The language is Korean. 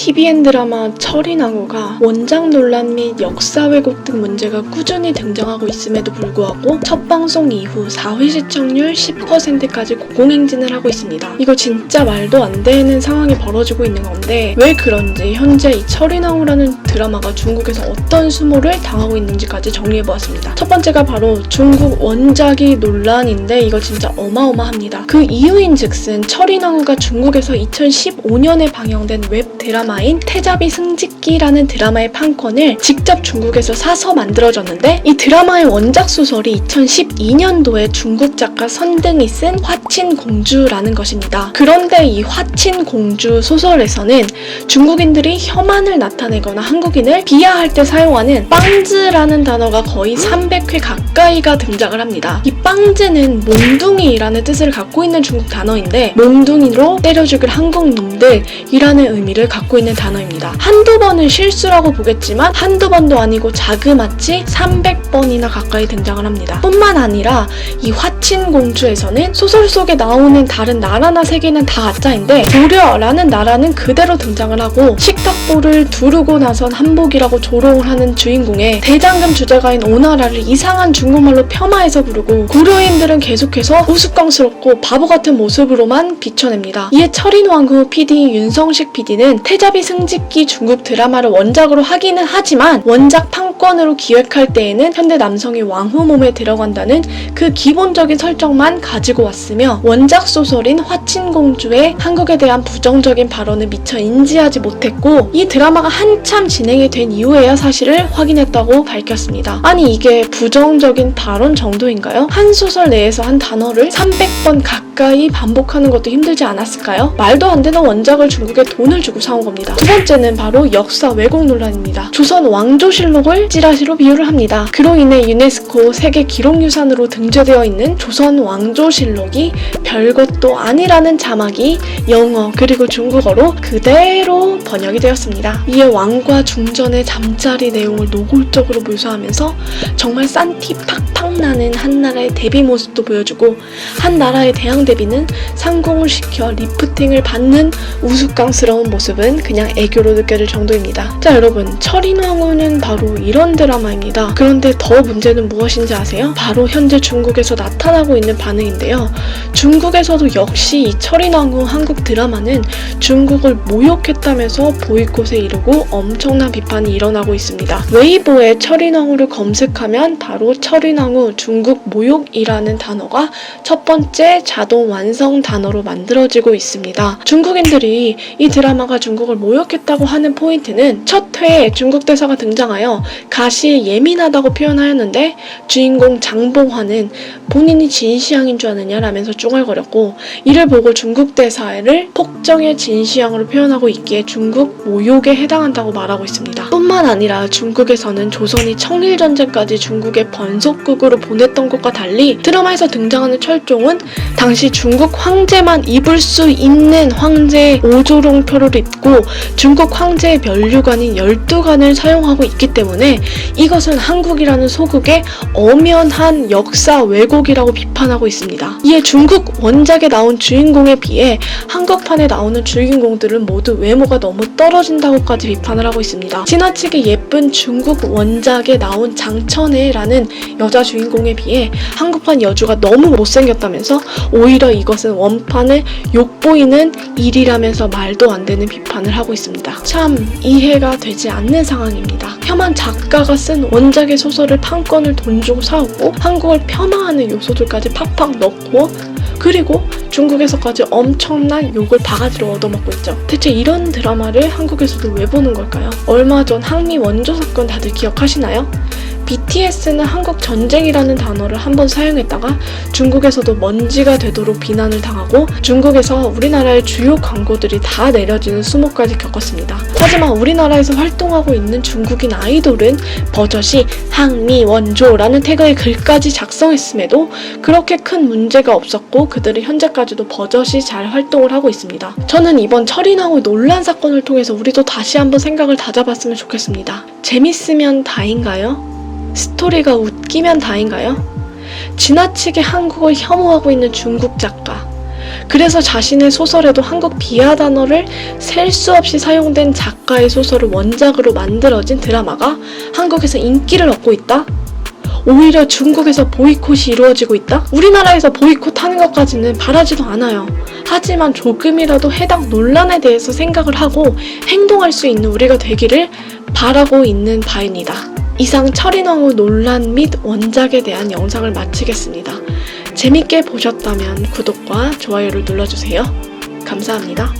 TVN 드라마 철이나무가 원작 논란 및 역사 왜곡 등 문제가 꾸준히 등장하고 있음에도 불구하고 첫 방송 이후 4회 시청률 10%까지 고공행진을 하고 있습니다. 이거 진짜 말도 안 되는 상황이 벌어지고 있는 건데 왜 그런지 현재 이 철이나무라는 드라마가 중국에서 어떤 수모를 당하고 있는지까지 정리해보았습니다. 첫 번째가 바로 중국 원작이 논란인데 이거 진짜 어마어마합니다. 그 이유인 즉슨 철이나무가 중국에서 2015년에 방영된 웹 드라마인 태자비 승직기라는 드라마의 판권을 직접 중국에서 사서 만들어졌는데 이 드라마의 원작 소설이 2012년도에 중국 작가 선등이 쓴 화친 공주라는 것입니다. 그런데 이 화친 공주 소설에서는 중국인들이 혐한을 나타내거나 한 국인을 비하할 때 사용하는 빵즈라는 단어가 거의 300회 가까이가 등장을 합니다. 이 빵즈는 몽둥이라는 뜻을 갖고 있는 중국 단어인데 몽둥이로 때려 죽일 한국 놈들이라는 의미를 갖고 있는 단어입니다. 한두 번은 실수라고 보겠지만 한두 번도 아니고 자그마치 300번이나 가까이 등장을 합니다. 뿐만 아니라 이 화친 공주에서는 소설 속에 나오는 다른 나라나 세계는 다 가짜인데 고려라는 나라는 그대로 등장을 하고 식탁보를 두르고 나선 한복이라고 조롱을 하는 주인공의 대장금 주제가인 오나라를 이상한 중국말로 폄하해서 부르고 고려인들은 계속해서 우스꽝스럽고 바보 같은 모습으로만 비춰냅니다. 이에 철인 왕후 PD 윤성식 PD는 태자비 승직기 중국 드라마를 원작으로 하기는 하지만 원작 판권으로 기획할 때에는 현대 남성이 왕후 몸에 들어간다는 그 기본적인 설정만 가지고 왔으며 원작 소설인 화친공주의 한국에 대한 부정적인 발언을 미처 인지하지 못했고 이 드라마가 한참 진행이 된 이후에야 사실을 확인했다고 밝혔습니다. 아니 이게 부정적인 발언 정도인가요? 한 소설 내에서 한 단어를 300번 가까이 반복하는 것도 힘들지 않았을까요? 말도 안 되는 원작을 중국에 돈을 주고 사온 겁니다. 두 번째는 바로 역사 왜곡 논란입니다. 조선 왕조실록을 찌라시로 비유를 합니다. 그로 인해 유네스코 세계 기록유산으로 등재되어 있는 조선 왕조실록이 별것도 아니라는 자막이 영어 그리고 중국어로 그대로 번역이 되었습니다. 이에 왕과 중전의 잠자리 내용을 노골적으로 묘사하면서 정말 싼티 팍 팍 나는 한 나라의 대비 모습도 보여주고 한 나라의 대항 대비는 상공을 시켜 리프팅을 받는 우스꽝스러운 모습은 그냥 애교로 느껴질 정도입니다. 자 여러분 철인왕후는 바로 이런 드라마입니다. 그런데 더 문제는 무엇인지 아세요? 바로 현재 중국에서 나타나고 있는 반응인데요. 중국에서도 역시 이 철인왕후 한국 드라마는 중국을 모욕했다면서 보이콧에 이르고 엄청난 비판이 일어나고 있습니다. 웨이보에 철인왕후를 검색하면 바로 철인왕후 중국 모욕이라는 단어가 첫 번째 자동 완성 단어로 만들어지고 있습니다. 중국인들이 이 드라마가 중국을 모욕했다고 하는 포인트는 첫 회에 중국 대사가 등장하여 가시에 예민하다고 표현하였는데 주인공 장봉화는 본인이 진시황인 줄 아느냐 라면서 쭝얼거렸고 이를 보고 중국 대사를 폭정의 진시황으로 표현하고 있기에 중국 모욕에 해당한다고 말하고 있습니다. 뿐만 아니라 중국에서는 조선이 청일전쟁까지 중국의 번속국으로 보냈던 것과 달리 드라마에서 등장하는 철종은 당시 중국 황제만 입을 수 있는 황제의 오조롱 표를 입고 중국 황제의 면류관인 열두관을 사용하고 있기 때문에 이것은 한국이라는 소국의 엄연한 역사 왜곡이라고 비판하고 있습니다. 이에 중국 원작에 나온 주인공에 비해 한국판에 나오는 주인공들은 모두 외모가 너무 떨어진다고까지 비판을 하고 있습니다. 지나치게 예쁜 중국 원작에 나온 장천혜라는 여자 주인공 에 비해 한국판 여주가 너무 못생겼다면서 오히려 이것은 원판을 욕보이는 일이라면서 말도 안 되는 비판을 하고 있습니다. 참 이해가 되지 않는 상황입니다. 혐한 작가가 쓴 원작의 소설을 판권을 돈 주고 사오고 한국을 폄하하는 요소들까지 팍팍 넣고 그리고 중국에서까지 엄청난 욕을 바가지로 얻어먹고 있죠. 대체 이런 드라마를 한국에서도 왜 보는 걸까요? 얼마 전 항미 원조 사건 다들 기억하시나요? BTS는 한국 전쟁이라는 단어를 한번 사용했다가 중국에서도 먼지가 되도록 비난을 당하고 중국에서 우리나라의 주요 광고들이 다 내려지는 수모까지 겪었습니다. 하지만 우리나라에서 활동하고 있는 중국인 아이돌은 버젓이 항미 원조라는 태그의 글까지 작성했음에도 그렇게 큰 문제가 없었고 그들은 현재까지도 버젓이 잘 활동을 하고 있습니다. 저는 이번 철인왕후 논란 사건을 통해서 우리도 다시 한번 생각을 다잡았으면 좋겠습니다. 재밌으면 다인가요? 스토리가 웃기면 다인가요? 지나치게 한국을 혐오하고 있는 중국 작가, 그래서 자신의 소설에도 한국 비하 단어를 셀 수 없이 사용된 작가의 소설을 원작으로 만들어진 드라마가 한국에서 인기를 얻고 있다? 오히려 중국에서 보이콧이 이루어지고 있다? 우리나라에서 보이콧 하는 것까지는 바라지도 않아요. 하지만 조금이라도 해당 논란에 대해서 생각을 하고 행동할 수 있는 우리가 되기를 바라고 있는 바입니다. 이상 철인왕후 논란 및 원작에 대한 영상을 마치겠습니다. 재밌게 보셨다면 구독과 좋아요를 눌러주세요. 감사합니다.